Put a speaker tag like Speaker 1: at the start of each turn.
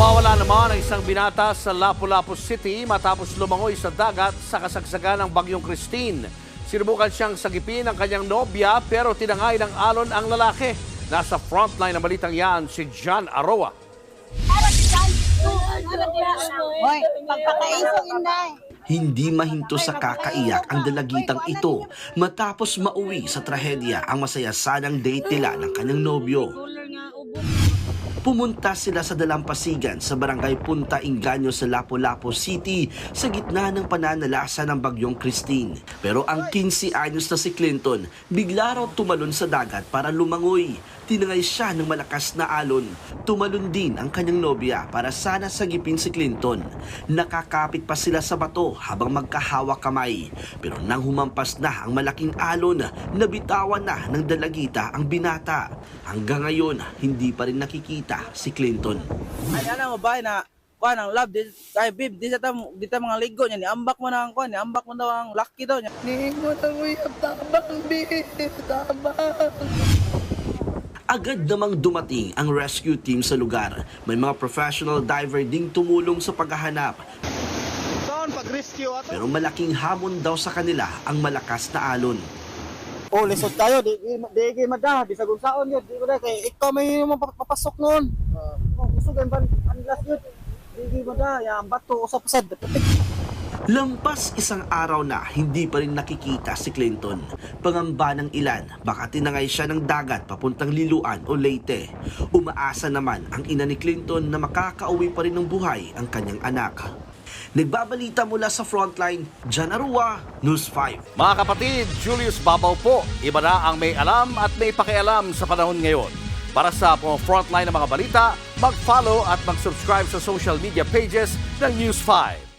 Speaker 1: Nawawala naman ang isang binata sa Lapu-Lapu City matapos lumangoy sa dagat sa kasagsagan ng bagyong Christine. Sinubukan siyang sagipin ng kanyang nobya pero tinangay ng alon ang lalaki. Nasa frontline ng balitang yan si John Aroa.
Speaker 2: Hoy, pagpakaisog inday.
Speaker 3: Hindi mahinto sa kakaiyak ang dalagitang ito matapos mauwi sa trahedya ang masaya sanang date nila ng kanyang nobyo. Pumunta sila sa dalampasigan sa barangay Punta Inganyo sa Lapu-Lapu City sa gitna ng pananalasa ng bagyong Christine. Pero ang 15 anyos na si Clinton bigla raw tumalon sa dagat para lumangoy. Tinangay siya ng malakas na alon. Tumalon din ang kanyang nobya para sana sagipin si Clinton. Nakakapit pa sila sa bato habang magkahawak kamay. Pero nang humampas na ang malaking alon, nabitawan na ng dalagita ang binata. Hanggang ngayon, hindi pa rin nakikita si Clinton.
Speaker 4: Ay, ano mo ba na kuan ang love di ay babe di sa tam di ta mga ligo niya ni ambak mo na ang kuan ni ambak mo daw ang lucky daw niya ni na mo yung tabang babe tabang
Speaker 3: Agad namang dumating ang rescue team sa lugar. May mga professional diver ding tumulong sa paghahanap. Pero malaking hamon daw sa kanila ang malakas na alon.
Speaker 4: oh lisod tayo di di, di, di mada di sa gunsaon yun di mada kay ikaw may mo papasok noon uh, gusto gan pan panlas yun di di mada ya ang bato usap sad
Speaker 3: Lampas isang araw na hindi pa rin nakikita si Clinton. Pangamba ng ilan, baka tinangay siya ng dagat papuntang Liluan o Leyte. Umaasa naman ang ina ni Clinton na makakauwi pa rin ng buhay ang kanyang anak. Nagbabalita mula sa frontline, Jan Arua, News 5.
Speaker 1: Mga kapatid, Julius Babaw po. Iba na ang may alam at may pakialam sa panahon ngayon. Para sa mga frontline ng mga balita, mag-follow at mag-subscribe sa social media pages ng News 5.